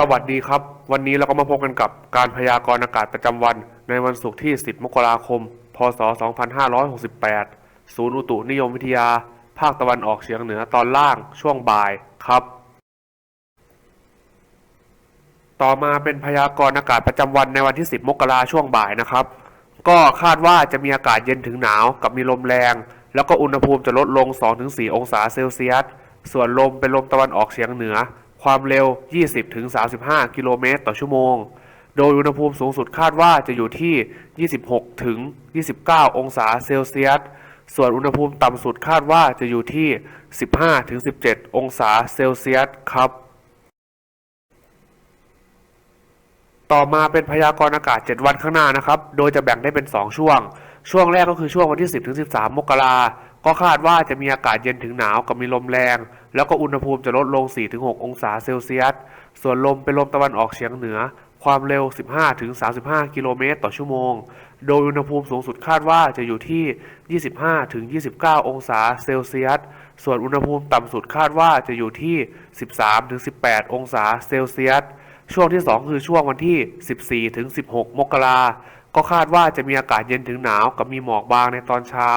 สวัสดีครับ วันนี้เราก็มาพบกันกับการพยากรณ์อากาศประจำวัน ในวันศุกร์ที่ 10 มกราคม พศ 2568 ศูนย์อุตุนิยมวิทยา ภาคตะวันออกเฉียงเหนือตอนล่างช่วงบ่ายครับ ต่อมาเป็นพยากรณ์อากาศประจำวันในวันที่ 10 มกราช่วงบ่ายนะครับ ก็คาดว่าจะมีอากาศเย็นถึงหนาวกับมีลมแรง แล้วก็อุณหภูมิจะลดลง 2-4 องศาเซลเซียส ส่วนลมเป็นลมตะวันออกเฉียงเหนือ ความเร็ว 20-35 กิโลเมตรต่อชั่วโมง โดยอุณหภูมิสูงสุดคาดว่าจะอยู่ที่ 26ถึง29 องศาเซลเซียส ส่วนอุณหภูมิต่ำสุดคาดว่าจะอยู่ที่ 15ถึง17 องศาเซลเซียสครับ ต่อมาเป็นพยากรณ์อากาศ 7 วันข้างหน้านะครับ โดยจะแบ่งได้เป็น 2 ช่วง ช่วงแรกก็คือช่วงวันที่ 10ถึง13 มกราก็คาดว่าจะมีอากาศเย็นถึงหนาวกับมีลมแรง แล้วก็อุณหภูมิจะลดลง4ถึง6องศาเซลเซียส ส่วนลมเป็นลมตะวันออกเฉียงเหนือ ความเร็ว 15ถึง35 กิโลเมตรต่อชั่วโมง โดยอุณหภูมิสูงสุดคาดว่าจะอยู่ที่ 25ถึง29 องศาเซลเซียส ส่วนอุณหภูมิต่ำสุดคาดว่าจะอยู่ที่ 13ถึง18 องศาเซลเซียส ช่วงที่ 2 คือช่วงวันที่ 14ถึง16 มกราก็คาดว่าจะมีอากาศเย็นถึงหนาวกับมีหมอกบางในตอนเช้า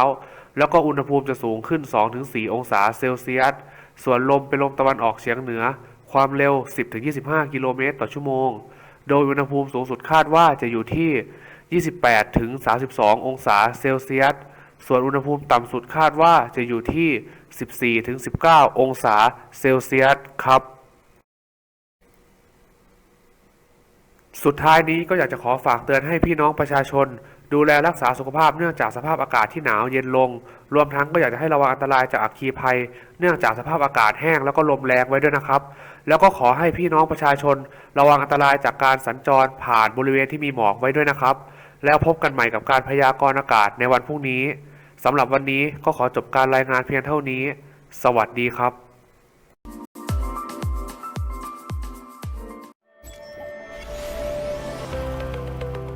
แล้วก็อุณหภูมิจะสูงขึ้น2ถึง4องศาเซลเซียส ส่วนลมเป็นลมตะวันออกเฉียงเหนือ ความเร็ว 10-25 กิโลเมตรต่อชั่วโมง โดยอุณหภูมิสูงสุดคาดว่าจะอยู่ที่ 28-32 องศาเซลเซียส ส่วนอุณหภูมิต่ำสุดคาดว่าจะอยู่ที่ 14-19 องศาเซลเซียสครับสุดท้ายนี้ก็อยากจะขอฝากเตือนให้พี่น้องประชาชน ดูแลรักษาสุขภาพเนื่องจากสภาพอากาศที่หนาวเย็นลง รวมทั้งก็อยากจะให้ระวังอันตรายจากอัคคีภัย เนื่องจากสภาพอากาศแห้งแล้วก็ลมแรงไว้ด้วยนะครับ แล้วก็ขอให้พี่น้องประชาชน ระวังอันตรายจากการสัญจรผ่านบริเวณที่มีหมอกไว้ด้วยนะครับ แล้วพบกันใหม่กับการพยากรณ์อากาศในวันพรุ่งนี้สำหรับวันนี้ก็ขอจบการรายงานเพียงเท่านี้ สวัสดีครับ